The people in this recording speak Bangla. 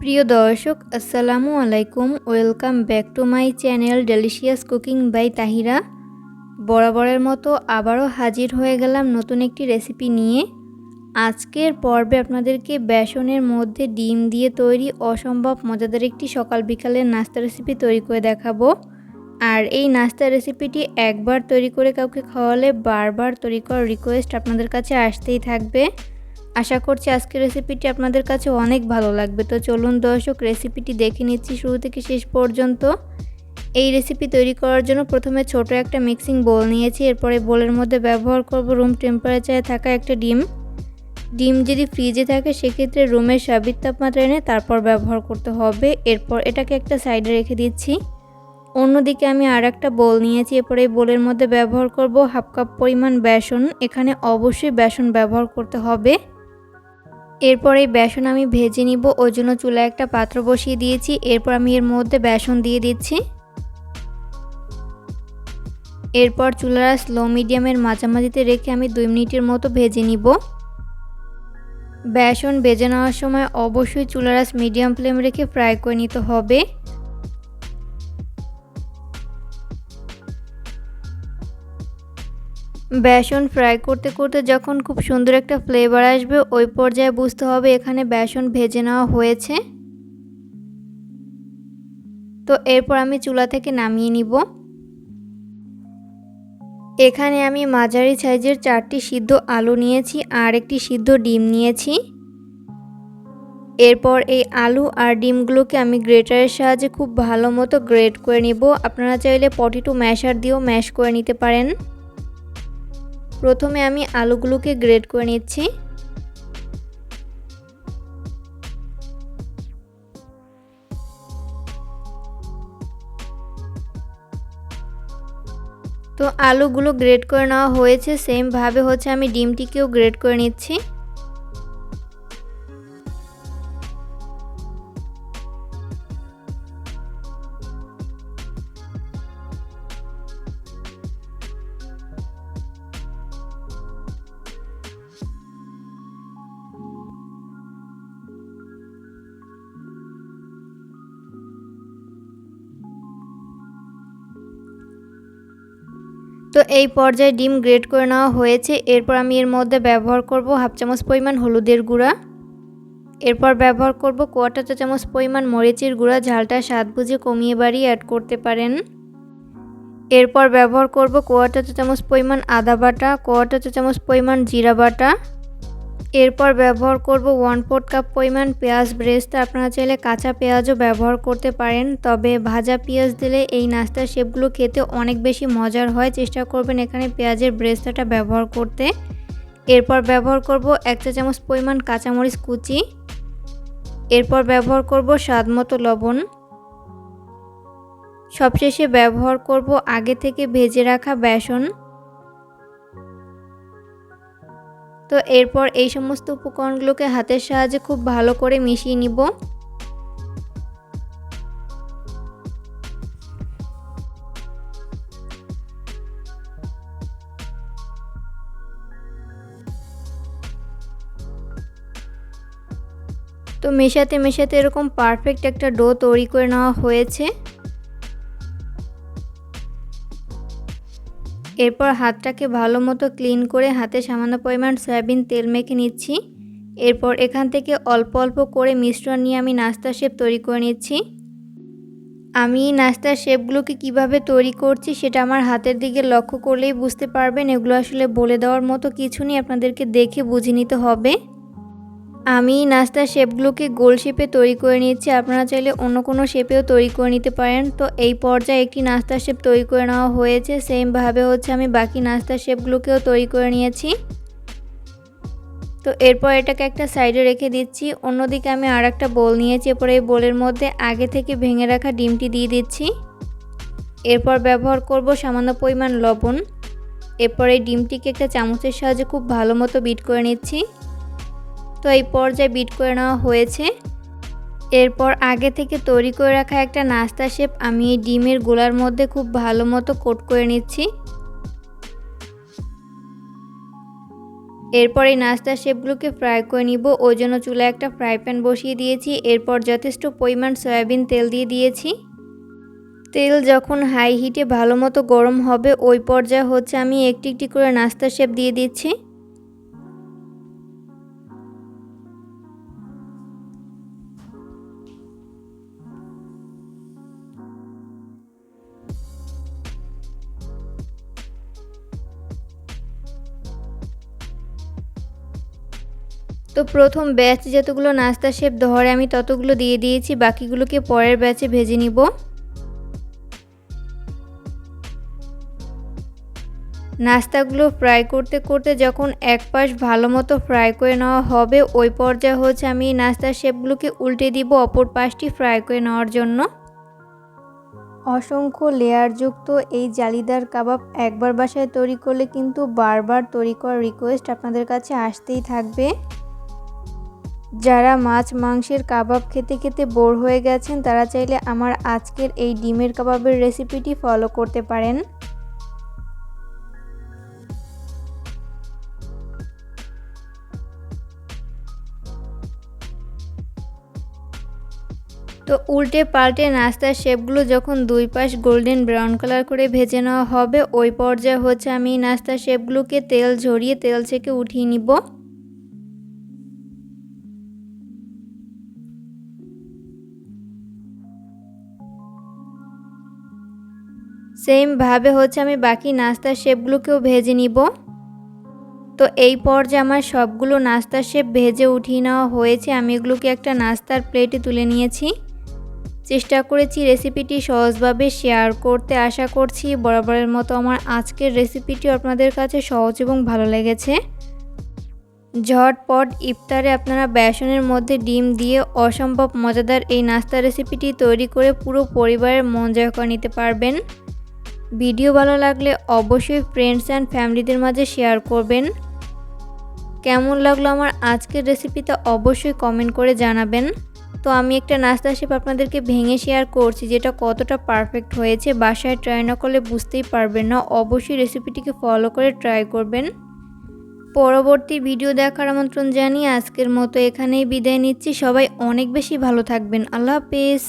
প্রিয় দর্শক, আসসালামু আলাইকুম। Welcome back to my channel delicious cooking by Tahira বরাবরের মতো আবারও হাজির হয়ে গেলাম নতুন একটি রেসিপি নিয়ে। আজকের পর্বে আপনাদেরকে বেসনের মধ্যে ডিম দিয়ে তৈরি অসম্ভব মজাদার একটি সকাল বিকালের নাস্তা রেসিপি তৈরি করে দেখাবো। আর এই নাস্তা রেসিপিটি একবার তৈরি করে কাউকে খাওয়ালে বারবার তৈরি করার রিকোয়েস্ট আপনাদের কাছে আসতেই থাকবে। আশা করছি আজকের রেসিপিটি আপনাদের কাছে অনেক ভালো লাগবে। তো চলুন দর্শক রেসিপিটি দেখে নিচ্ছি শুরু থেকে শেষ পর্যন্ত। এই রেসিপি তৈরি করার জন্য প্রথমে ছোট একটা মিক্সিং বোল নিয়েছি, এরপরে বোলের মধ্যে ব্যবহার করব রুম টেম্পারেচারে থাকা একটা ডিম। ডিম যদি ফ্রিজে থাকে, সেক্ষেত্রে রুমের স্বাভাবিক তাপমাত্রা এনে তারপর ব্যবহার করতে হবে। এরপর এটাকে একটা সাইডে রেখে দিচ্ছি। অন্যদিকে আমি আর একটা বোল নিয়েছি, এরপরে এই বোলের মধ্যে ব্যবহার করব হাফ কাপ পরিমাণ বেসন। এখানে অবশ্যই বেসন ব্যবহার করতে হবে। এরপর এই বেসন আমি ভেজে নিব। ওই জন্য চুলায় একটা পাত্র বসিয়ে দিয়েছি। এরপর আমি এর মধ্যে বেসন দিয়ে দিচ্ছি। এরপর চুলার স্লো মিডিয়ামের মাঝামাঝিতে রেখে আমি দুই মিনিটের মতো ভেজে নিব। বেসন ভেজে নেওয়ার সময় অবশ্যই চুলারাস মিডিয়াম ফ্লেম রেখে ফ্রাই করে নিতে হবে। বেসন ফ্রাই করতে করতে যখন খুব সুন্দর একটা ফ্লেভার আসবে, ওই পর্যায়ে বুঝতে হবে এখানে বেসন ভেজে নেওয়া হয়েছে। তো এরপর আমি চুলা থেকে নামিয়ে নিব। এখানে আমি মাঝারি সাইজের চারটি সিদ্ধ আলু নিয়েছি আর একটি সিদ্ধ ডিম নিয়েছি। এরপর এই আলু আর ডিমগুলোকে আমি গ্রেটারের সাহায্যে খুব ভালো মতো গ্রেট করে নিব। আপনারা চাইলে পটিটু ম্যাশার দিয়েও ম্যাশ করে নিতে পারেন। প্রথমে আমি আলুগুলোকে গ্রেড করে নিচ্ছি। তো আলুগুলো গ্রেড করে নেওয়া হয়েছে, সেমভাবে হচ্ছে আমি ডিমটিকেও গ্রেড করে নিচ্ছি। তো এই পর্যায়ে ডিম গ্রেট করে নেওয়া হয়েছে। এরপর আমি এর মধ্যে ব্যবহার করব হাফ চামচ পরিমাণ হলুদের গুঁড়া। এরপর ব্যবহার করব কোয়াটা চা চামচ পরিমাণ মরিচের গুঁড়া। ঝালটা স্বাদ বুঝে কমিয়ে বাড়িয়ে অ্যাড করতে পারেন। এরপর ব্যবহার করব কোয়াটা চা চামচ পরিমাণ আদা বাটা কোয়াটা চা চামচ পরিমাণ জিরা বাটা। এরপর ব্যবহার করব ওয়ান ফোর্থ কাপ পরিমাণ পেঁয়াজ ব্রেস্ট আপনারা চাইলে কাঁচা পেঁয়াজও ব্যবহার করতে পারেন, তবে ভাজা পেঁয়াজ দিলে এই নাস্তার শেপগুলো খেতে অনেক বেশি মজার হয়। চেষ্টা করবেন এখানে পেঁয়াজের ব্রেস্তাটা ব্যবহার করতে। এরপর ব্যবহার করব এক চা চামচ পরিমাণ কাঁচামরিচ কুচি। এরপর ব্যবহার করব স্বাদ মতো লবণ। সবশেষে ব্যবহার করব আগে থেকে ভেজে রাখা বেসন। তো এরপর এই সমস্ত উপকরণগুলোকে হাতের সাহায্যে খুব ভালো করে মিশিয়ে নিব। তো মেশাতে মেশাতে এরকম পারফেক্ট একটা ডো তৈরি করে নেওয়া হয়েছে। এরপর হাতটাকে ভালো মতো ক্লিন করে হাতে সামান্য পরিমাণ সয়াবিন তেল মেখে নিচ্ছি। এরপর এখান থেকে অল্প অল্প করে মিশ্রণ নিয়ে আমি নাস্তা শেপ তৈরি করে নিচ্ছি। আমি নাস্তার শেপগুলোকে কীভাবে তৈরি করছি সেটা আমার হাতের দিকে লক্ষ্য করলেই বুঝতে পারবেন। এগুলো আসলে বলে দেওয়ার মতো কিছু নেই, আপনাদেরকে দেখে বুঝে নিতে হবে। আমি নাস্তার শেপগুলোকে গোল শেপে তৈরি করে নিচ্ছি আপনারা চাইলে অন্য কোনো শেপেও তৈরি করে নিতে পারেন। তো এই পর্যায়ে একটি নাস্তার শেপ তৈরি করে নেওয়া হয়েছে। সেমভাবে হচ্ছে আমি বাকি নাস্তার শেপগুলোকেও তৈরি করে নিয়েছি। তো এরপর এটাকে একটা সাইডে রেখে দিচ্ছি। অন্যদিকে আমি আর একটা বোল নিয়েছি। এরপর এই বোলের মধ্যে আগে থেকে ভেঙে রাখা ডিমটি দিয়ে দিচ্ছি। এরপর ব্যবহার করব সামান্য পরিমাণ লবণ। এরপর এই ডিমটিকে একটা চামচের সাহায্যে খুব ভালো মতো বিট করে নিচ্ছি। তো এই পর্যায়ে বিট করে নেওয়া হয়েছে। এরপর আগে থেকে তৈরি করে রাখা একটা নাস্তা শেপ আমি এই ডিমের গোলার মধ্যে খুব ভালো মতো কোট করে নিচ্ছি। এরপর এই নাস্তার শেপগুলোকে ফ্রাই করে নিব। ওই জন্য চুলায় একটা ফ্রাই প্যান বসিয়ে দিয়েছি। এরপর যথেষ্ট পরিমাণ সয়াবিন তেল দিয়ে দিয়েছি। তেল যখন হাই হিটে ভালো মতো গরম হবে, ওই পর্যায়ে হচ্ছে আমি একটি একটি করে নাস্তার শেপ দিয়ে দিচ্ছি। তো প্রথম ব্যাচ যতগুলো নাস্তা শেপ ধরে, আমি ততগুলো দিয়ে দিয়েছি, বাকিগুলোকে পরের ব্যাচে ভেজে নিব। নাস্তাগুলো ফ্রাই করতে করতে যখন এক পাশ ভালো মতো ফ্রাই করে নেওয়া হবে, ওই পর্যায়ে হচ্ছে আমি নাস্তার শেপগুলোকে উল্টে দিব, অপর পাশটি ফ্রাই করে নেওয়ার জন্য। অসংখ্য লেয়ারযুক্ত এই জালিদার কাবাব একবার বাসায় তৈরি করলে কিন্তু বারবার তৈরি করার রিকোয়েস্ট আপনাদের কাছে আসতেই থাকবে। যারা মাছ, মাংসের কাবাব খেতে খেতে বোর হয়ে গেছেন, তারা চাইলে আমার আজকের এই ডিমের কাবাবের রেসিপিটি ফলো করতে পারেন। তো উল্টে পাল্টে নাস্তার শেপগুলো যখন দুই পাশ গোল্ডেন ব্রাউন কালার করে ভেজে নেওয়া হবে, ওই পর্যায়ে হচ্ছে আমি নাস্তার শেপগুলোকে তেল ঝরিয়ে তেল থেকে উঠিয়ে নিব। সেমভাবে হচ্ছে আমি বাকি নাস্তার শেপগুলোকেও ভেজে নিব। তো এই পর্যায়ে আমার সবগুলো নাস্তার শেপ ভেজে উঠিয়ে নেওয়া হয়েছে। আমি এগুলোকে একটা নাস্তার প্লেটে তুলে নিয়েছি। চেষ্টা করেছি রেসিপিটি সহজভাবে শেয়ার করতে। আশা করছি বরাবরের মতো আমার আজকের রেসিপিটি আপনাদের কাছে সহজ এবং ভালো লেগেছে। ঝটপট ইফতারে আপনারা বেসনের মধ্যে ডিম দিয়ে অসম্ভব মজাদার এই নাস্তা রেসিপিটি তৈরি করে পুরো পরিবারের মন জয় করে নিতে পারবেন। ভিডিও ভালো লাগলে অবশ্যই ফ্রেন্ডস অ্যান্ড ফ্যামিলিদের মাঝে শেয়ার করবেন। কেমন লাগল আমার আজকের রেসিপিটা অবশ্যই কমেন্ট করে জানাবেন। তো আমি একটা নাস্তা শেপ আপনাদেরকে ভেঙে শেয়ার করছি, যেটা কতটা পারফেক্ট হয়েছে, বাসায় ট্রাই না করলে বুঝতেই পারবেন না। অবশ্যই রেসিপিটিকে ফলো করে ট্রাই করবেন। পরবর্তী ভিডিও দেখার আমন্ত্রণ জানিয়ে আজকের মতো এখানেই বিদায় নিচ্ছি। সবাই অনেক বেশি ভালো থাকবেন। আল্লাহ হাফেজ।